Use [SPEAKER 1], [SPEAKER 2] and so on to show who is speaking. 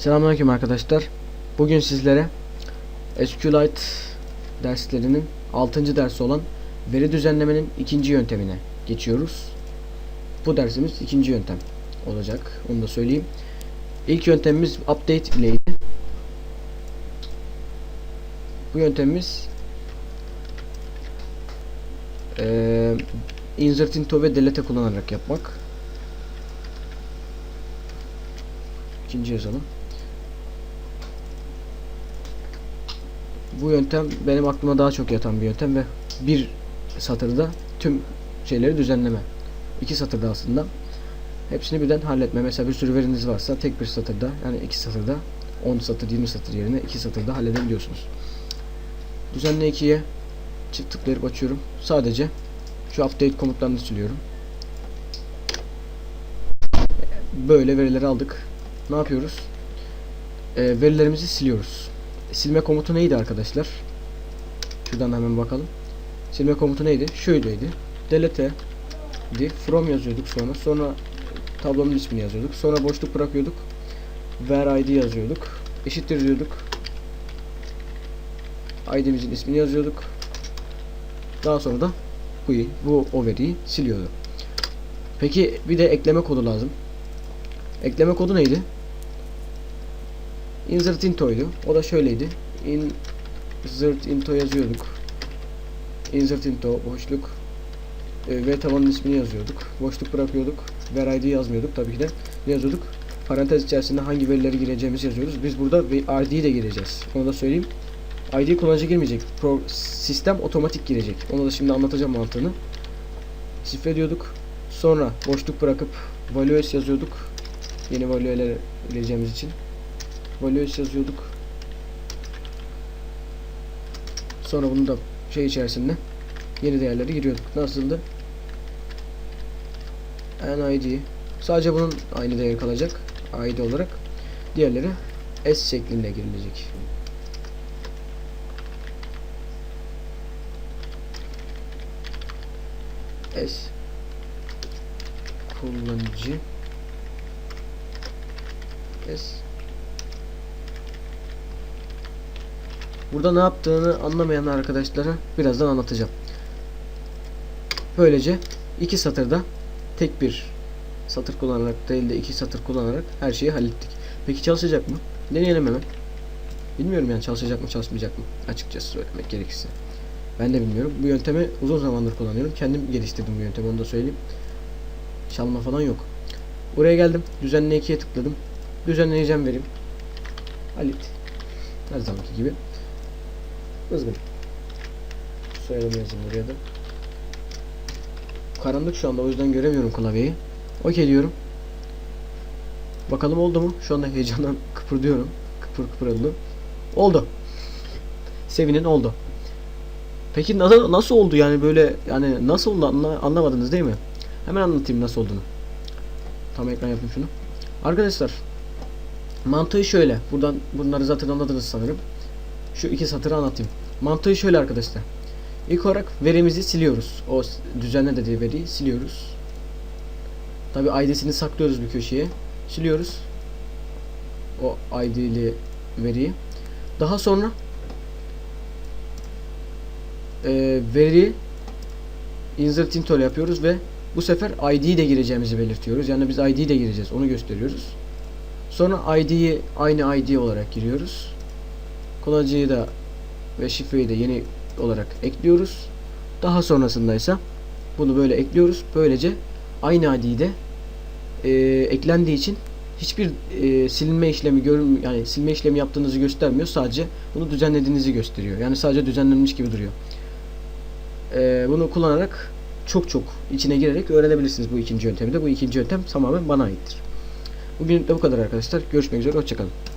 [SPEAKER 1] Selamünaleyküm arkadaşlar. Bugün sizlere SQLite derslerinin 6. dersi olan veri düzenlemenin ikinci yöntemine geçiyoruz. Bu dersimiz ikinci yöntem olacak. Onu da söyleyeyim. İlk yöntemimiz update ileydi. Bu yöntemimiz eee insert into ve delete kullanarak yapmak. İkinci yazalım. Bu yöntem benim aklıma daha çok yatan bir yöntem ve bir satırda tüm şeyleri düzenleme. İki satırda aslında. Hepsini birden halletme. Mesela bir sürü veriniz varsa tek bir satırda yani iki satırda 10 satır 20 satır yerine iki satırda halledebiliyorsunuz. Düzenle 2'ye çift tıklayıp açıyorum. Sadece şu update komutlarını siliyorum. Böyle verileri aldık. Ne yapıyoruz? Ee, verilerimizi siliyoruz. Silme komutu neydi arkadaşlar? Şuradan hemen bakalım. Silme komutu neydi? Şöyleydi. Delete di from yazıyorduk sonra. Sonra tablonun ismini yazıyorduk. Sonra boşluk bırakıyorduk. Ver id yazıyorduk. Eşittir diyorduk. ID'mizin ismini yazıyorduk. Daha sonra da bu, bu o veriyi siliyordu. Peki bir de ekleme kodu lazım. Ekleme kodu neydi? Insert into'ydu. O da şöyleydi. Insert into yazıyorduk. Insert into boşluk e, ve tabanın ismini yazıyorduk. Boşluk bırakıyorduk. Ver ID yazmıyorduk tabii ki de. Yazıyorduk? Parantez içerisinde hangi verileri gireceğimizi yazıyoruz. Biz burada ID'yi de gireceğiz. Onu da söyleyeyim. ID kullanıcı girmeyecek. Pro, sistem otomatik girecek. Onu da şimdi anlatacağım mantığını. Şifre diyorduk. Sonra boşluk bırakıp values yazıyorduk. Yeni value'ler gireceğimiz için. Values yazıyorduk. Sonra bunu da şey içerisinde yeni değerleri giriyorduk. Nasıldı? NID. Sadece bunun aynı değer kalacak. ID olarak. Diğerleri S şeklinde girilecek. S kullanıcı S Burada ne yaptığını anlamayan arkadaşlara birazdan anlatacağım. Böylece iki satırda tek bir satır kullanarak değil de iki satır kullanarak her şeyi hallettik. Peki çalışacak mı? Deneyelim hemen. Bilmiyorum yani çalışacak mı çalışmayacak mı açıkçası söylemek gerekirse. Ben de bilmiyorum. Bu yöntemi uzun zamandır kullanıyorum. Kendim geliştirdim bu yöntemi onu da söyleyeyim. Çalma falan yok. Buraya geldim. Düzenle 2'ye tıkladım. Düzenleyeceğim verim. Halit. Her zamanki gibi. Kızgın. Soyadımı yazayım buraya da. Karanlık şu anda o yüzden göremiyorum klavyeyi. Okey diyorum. Bakalım oldu mu? Şu anda heyecandan kıpırdıyorum. Kıpır kıpır oldu. Oldu. Sevinin oldu. Peki nasıl, nasıl oldu yani böyle yani nasıl oldu anla, anlamadınız değil mi? Hemen anlatayım nasıl olduğunu. Tam ekran yapayım şunu. Arkadaşlar mantığı şöyle. Buradan bunları zaten anladınız sanırım. Şu iki satırı anlatayım. Mantığı şöyle arkadaşlar. İlk olarak verimizi siliyoruz. O düzenle dediği veriyi siliyoruz. Tabi ID'sini saklıyoruz bir köşeye. Siliyoruz. O ID'li veriyi. Daha sonra e, veri insert into ile yapıyoruz ve bu sefer ID'yi de gireceğimizi belirtiyoruz. Yani biz ID'yi de gireceğiz. Onu gösteriyoruz. Sonra ID'yi aynı ID olarak giriyoruz. Kullanıcıyı da ve şifreyi de yeni olarak ekliyoruz. Daha sonrasında ise bunu böyle ekliyoruz. Böylece aynı ID'de e, eklendiği için hiçbir e, silinme işlemi görün yani silme işlemi yaptığınızı göstermiyor. Sadece bunu düzenlediğinizi gösteriyor. Yani sadece düzenlenmiş gibi duruyor. E, bunu kullanarak çok çok içine girerek öğrenebilirsiniz bu ikinci yöntemi de. Bu ikinci yöntem tamamen bana aittir. Bugün de bu kadar arkadaşlar. Görüşmek üzere. Hoşçakalın.